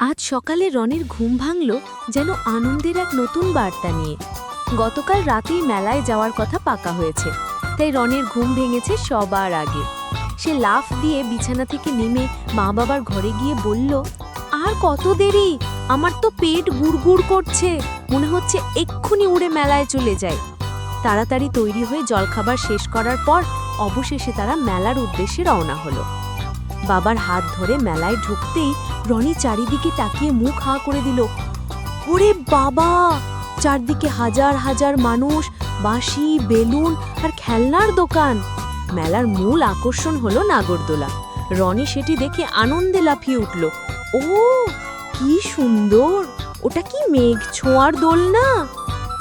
আজ সকালে রনের ঘুম ভাঙল যেন আনন্দের এক নতুন বার্তা নিয়ে। গতকাল রাতেই মেলায় যাওয়ার কথা পাকা হয়েছে, তাই রনের ঘুম ভেঙেছে সবার আগে। সে লাফ দিয়ে বিছানা থেকে নেমে মা বাবার ঘরে গিয়ে বলল, আর কত দেরি? আমার তো পেট গুড়গুড় করছে। মনে হচ্ছে এক্ষুনি উড়ে মেলায় চলে যায় তাড়াতাড়ি তৈরি হয়ে জলখাবার শেষ করার পর অবশেষে তারা মেলার উদ্দেশ্যে রওনা হলো। বাবার হাত ধরে মেলায় ঢুকতেই রনি চারিদিকে তাকিয়ে মুখ হাঁ করে দিল ওরে বাবা! চারদিকে হাজার হাজার মানুষ বাঁশি বেলুন আর খেলনার দোকান। মেলার মূল আকর্ষণ হলো নাগরদোলা। রনি সেটি দেখে আনন্দে লাফিয়ে উঠল ও কি সুন্দর! ওটা কি মেঘ ছোঁয়ার দোল না?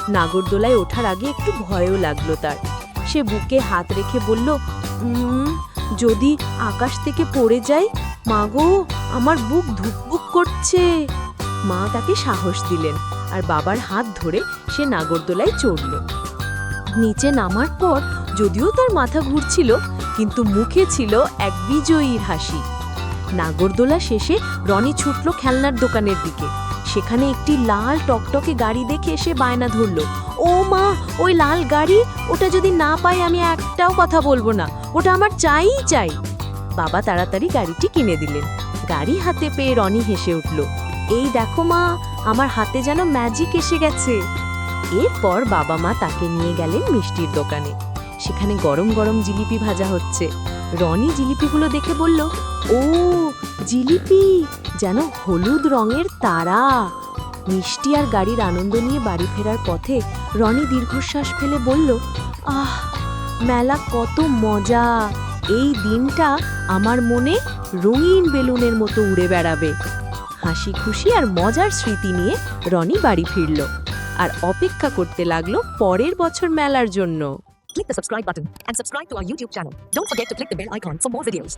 নাগরদোলায় ওঠার আগে একটু ভয়ও লাগল তার। সে বুকে হাত রেখে বলল "উম, যদি আকাশ থেকে পড়ে যায় মা গো আমার বুক ধুকবুক করছে। মা তাকে সাহস দিলেন, আর বাবার হাত ধরে সে নাগরদোলায় চড়ল। নিচে নামার পর যদিও তার মাথা ঘুরছিল, কিন্তু মুখে ছিল এক বিজয়ীর হাসি। নাগরদোলা শেষে রনি ছুটল খেলনার দোকানের দিকে। সেখানে একটি লাল টকটকে গাড়ি দেখে সে বায়না ধরল। ও মা, ওই লাল গাড়ি? ওটা যদি না পাই আমি একটাও কথা বলব না। ওটা আমার চাইই চাই। বাবা তাড়াতাড়ি গাড়িটি কিনে দিলেন। গাড়ি হাতে পেয়ে রনি হেসে উঠল, এই দেখো মা, আমার হাতে যেন ম্যাজিক এসে গেছে। এরপর বাবা মা তাকে নিয়ে গেলেন মিষ্টির দোকানে। সেখানে গরম গরম জিলিপি ভাজা হচ্ছে। রনি জিলিপিগুলো দেখে বলল, ও, জিলিপি? যেন হলুদ রঙের তারা মিষ্টি আর গাড়ির আনন্দ নিয়ে বাড়ি ফেরার পথে রনি দীর্ঘশ্বাস ফেলে বলল, আহ, মেলা কত মজা এই দিনটা আমার মনে রঙিন বেলুনের মতো উড়ে বেড়াবে হাসি খুশি আর মজার স্মৃতি নিয়ে রনি বাড়ি ফিরল আর অপেক্ষা করতে লাগল পরের বছর মেলার জন্য Click the subscribe button and subscribe to our YouTube channel. Don't forget to click the bell icon for more videos.